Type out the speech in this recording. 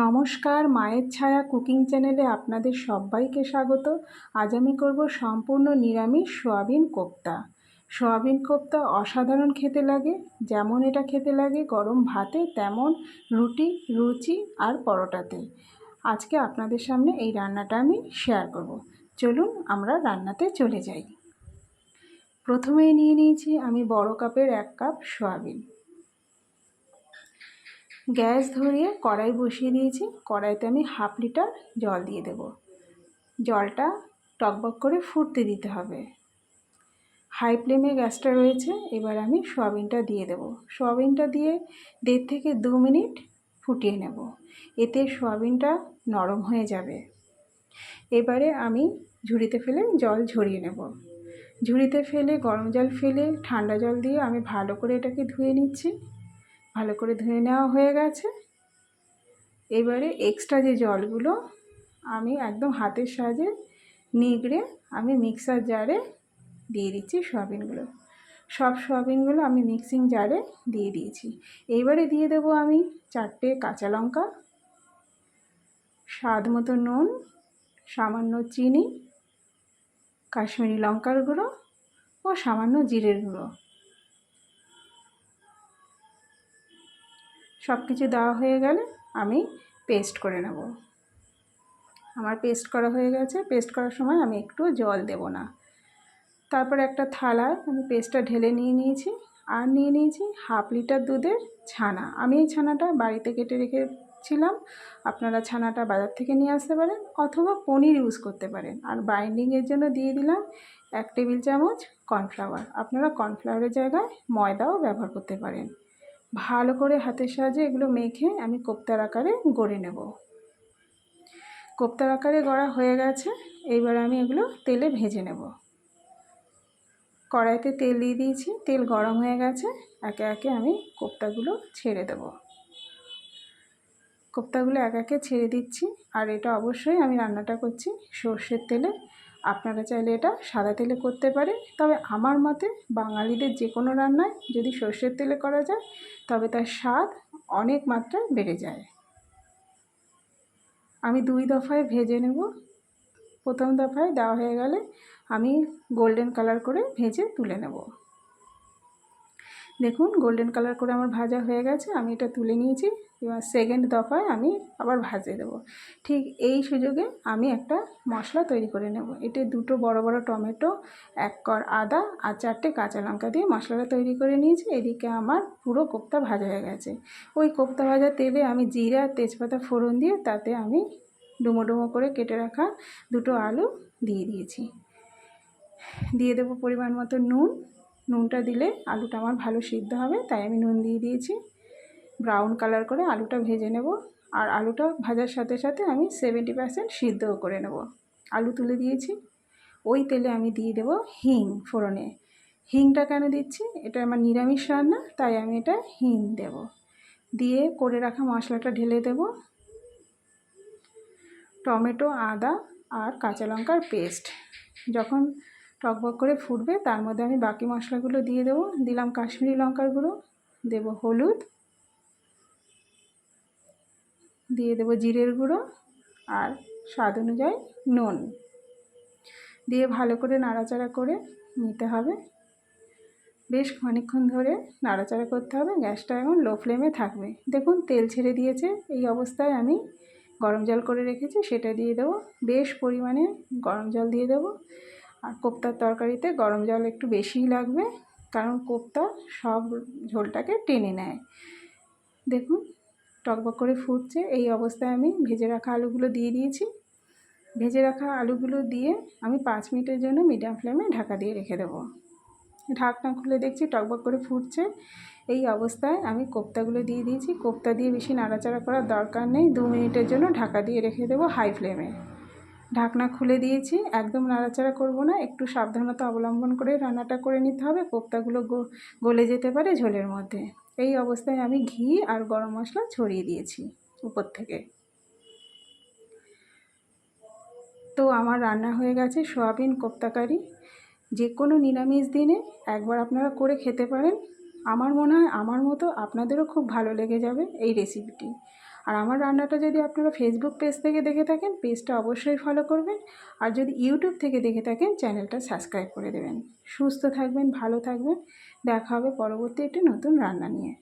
নমস্কার, মায়ের ছায়া কুকিং চ্যানেলে আপনাদের সবাইকে স্বাগত। আজ আমি করব সম্পূর্ণ নিরামিষ সোয়াবিন কোপ্তা। সোয়াবিন কোপ্তা অসাধারণ খেতে লাগে, যেমন এটা খেতে লাগে গরম ভাতে, তেমন রুটি, রুচি আর পরোটাতে। আজকে আপনাদের সামনে এই রান্নাটা আমি শেয়ার করব। চলুন আমরা রান্নাতে চলে যাই। প্রথমেই নিয়ে নিয়েছি আমি বড় কাপের এক কাপ সোয়াবিন। গ্যাস ধরিয়ে কড়াই বসিয়ে দিয়েছি। কড়াইতে আমি হাফ লিটার জল দিয়ে দেব। জলটা টকবক করে ফুটতে দিতে হবে। হাই ফ্লেমে গ্যাসটা রয়েছে, এবার আমি সোয়াবিনটা দিয়ে দেব। সোয়াবিনটা দিয়ে দেড় থেকে দু মিনিট ফুটিয়ে নেব। এতে সোয়াবিনটা নরম হয়ে যাবে। এবারে আমি ঝুড়িতে ফেলে জল ঝরিয়ে নেব। ঝুড়িতে ফেলে গরম জল ফেলে ঠান্ডা জল দিয়ে আমি ভালো করে এটাকে ধুয়ে নিচ্ছি। ভালো করে ধুয়ে নেওয়া হয়ে গেছে। এবারে এক্সট্রা যে জলগুলো আমি একদম হাতের সাহায্যে নিগড়ে আমি মিক্সার জারে দিয়ে দিচ্ছি সয়াবিনগুলো। সব সয়াবিনগুলো আমি মিক্সিং জারে দিয়ে দিয়েছি। এইবারে দিয়ে দেবো আমি চারটে কাঁচা লঙ্কা, স্বাদ মতো নুন, সামান্য চিনি, কাশ্মীরি লঙ্কার গুঁড়ো ও সামান্য জিরের গুঁড়ো। সব কিছু দেওয়া হয়ে গেলে আমি পেস্ট করে নেব। আমার পেস্ট করা হয়ে গেছে। পেস্ট করার সময় আমি একটু জল দেব না। তারপর একটা থালায় আমি পেস্টটা ঢেলে নিয়ে নিয়েছি। আর নিয়ে নিয়েছি হাফ লিটার দুধের ছানা। আমি এই ছানাটা বাড়িতে কেটে রেখেছিলাম। আপনারা ছানাটা বাজার থেকে নিয়ে আসতে পারেন অথবা পনির ইউজ করতে পারেন। আর বাইন্ডিংয়ের জন্য দিয়ে দিলাম এক টেবিল চামচ কর্নফ্লাওয়ার আপনারা কর্নফ্লাওয়ারের জায়গায় ময়দাও ব্যবহার করতে পারেন। ভালো করে হাতের সাহায্যে এগুলো মেখে আমি কোপ্তার আকারে গড়ে নেব। কোপ্তার আকারে গড়া হয়ে গেছে, এইবার আমি এগুলো তেলে ভেজে নেব। কড়াইতে তেল দিয়ে দিয়েছি, তেল গরম হয়ে গেছে, একে একে আমি কোপ্তাগুলো ছেড়ে দেব। কোপ্তাগুলো এক একে ছেড়ে দিচ্ছি, আর এটা অবশ্যই আমি রান্নাটা করছি সর্ষের তেলে। আপনারা চাইলে এটা সাদা তেলে করতে পারে তবে আমার মতে বাঙালিদের যে কোনো রান্নায় যদি সর্ষের তেলে করা যায়, তবে তার স্বাদ অনেক মাত্রায় বেড়ে যায়। আমি দুই দফায় ভেজে নেব। প্রথম দফায় দেওয়া হয়ে গেলে আমি গোল্ডেন কালার করে ভেজে তুলে নেব। দেখুন, গোল্ডেন কালার করে আমার ভাজা হয়ে গেছে। আমি এটা তুলে নিয়েছি। এবার সেকেন্ড দফায় আমি আবার ভাজে দেবো। ঠিক এই সুযোগে আমি একটা মশলা তৈরি করে নেব। এতে দুটো বড় বড় টমেটো, এক কর আদা আর চারটে কাঁচা লঙ্কা দিয়ে মশলাটা তৈরি করে নিয়েছি। এদিকে আমার পুরো কোপ্তা ভাজা হয়ে গেছে। ওই কোপ্তা ভাজা তেলে আমি জিরা, তেজপাতা ফোড়ন দিয়ে তাতে আমি ডুমো ডুমো করে কেটে রাখা দুটো আলু দিয়ে দিয়েছি। দিয়ে দেবো পরিমাণ মতো নুন। নুনটা দিলে আলুটা আমার ভালো সিদ্ধ হবে, তাই আমি নুন দিয়ে দিয়েছি। ব্রাউন কালার করে আলুটা ভেজে নেব। আর আলুটা ভাজার সাথে সাথে আমি সেভেন্টি পার্সেন্ট সিদ্ধও করে নেব। আলু তুলে দিয়েছি। ওই তেলে আমি দিয়ে দেব হিং ফোড়নে। হিংটা কেন দিচ্ছি? এটা আমার নিরামিষ রান্না, তাই আমি এটা হিং দেব। দিয়ে করে রাখা মশলাটা ঢেলে দেব। টমেটো, আদা আর কাঁচা লঙ্কার পেস্ট। যখন টকবক করে ফুটবে, তার মধ্যে আমি বাকি মশলাগুলো দিয়ে দেবো। দিলাম কাশ্মীরি লঙ্কার গুঁড়ো, দেবো হলুদ দিয়ে দেবো জিরের গুঁড়ো আর স্বাদ অনুযায়ী নুন। দিয়ে ভালো করে নাড়াচাড়া করে নিতে হবে। বেশ খানিক্ষণ ধরে নাড়াচাড়া করতে হবে। গ্যাসটা এখন লো ফ্লেমে থাকবে। দেখুন, তেল ছেড়ে দিয়েছে। এই অবস্থায় আমি গরম জল করে রেখেছি, সেটা দিয়ে দেবো। বেশ পরিমাণে গরম জল দিয়ে দেবো। আর কোপ্তার তরকারিতে গরম জল একটু বেশিই লাগবে, কারণ কোপ্তা সব ঝোলটাকে টেনে নেয়। দেখুন টকবক করে ফুটছে। এই অবস্থায় আমি ভেজে রাখা আলুগুলো দিয়ে দিয়েছি। ভেজে রাখা আলুগুলো দিয়ে আমি পাঁচ মিনিটের জন্য মিডিয়াম ফ্লেমে ঢাকা দিয়ে রেখে দেবো। ঢাকনা খুলে দেখছি টকবক করে ফুটছে। এই অবস্থায় আমি কোপ্তাগুলো দিয়ে দিয়েছি। কোপ্তা দিয়ে বেশি নাড়াচাড়া করার দরকার নেই। দু মিনিটের জন্য ঢাকা দিয়ে রেখে দেবো হাই ফ্লেমে ঢাকনা খুলে দিয়েছি। একদম নাড়াচাড়া করব না। একটু সাবধানতা অবলম্বন করে রান্নাটা করে নিতে হবে। কোপ্তাগুলো গলে যেতে পারে ঝোলের মধ্যে। এই অবস্থায় আমি ঘি আর গরম মশলা ছড়িয়ে দিয়েছি উপর থেকে। তো আমার রান্না হয়ে গেছে সোয়াবিন কোপ্তাকারি। যে কোনো নিরামিষ দিনে একবার আপনারা করে খেতে পারেন। আমার মনে হয় আমার মতো আপনাদেরও খুব ভালো লেগে যাবে এই রেসিপিটি আর আমার রান্নাটা যদি আপনারা ফেসবুক পেজ থেকে দেখে থাকেন পেজটা অবশ্যই ফলো করবেন। আর যদি ইউটিউব থেকে দেখে থাকেন চ্যানেলটা সাবস্ক্রাইব করে দেবেন। সুস্থ থাকবেন, ভালো থাকবেন। দেখা হবে পরবর্তী একটি নতুন রান্না নিয়ে।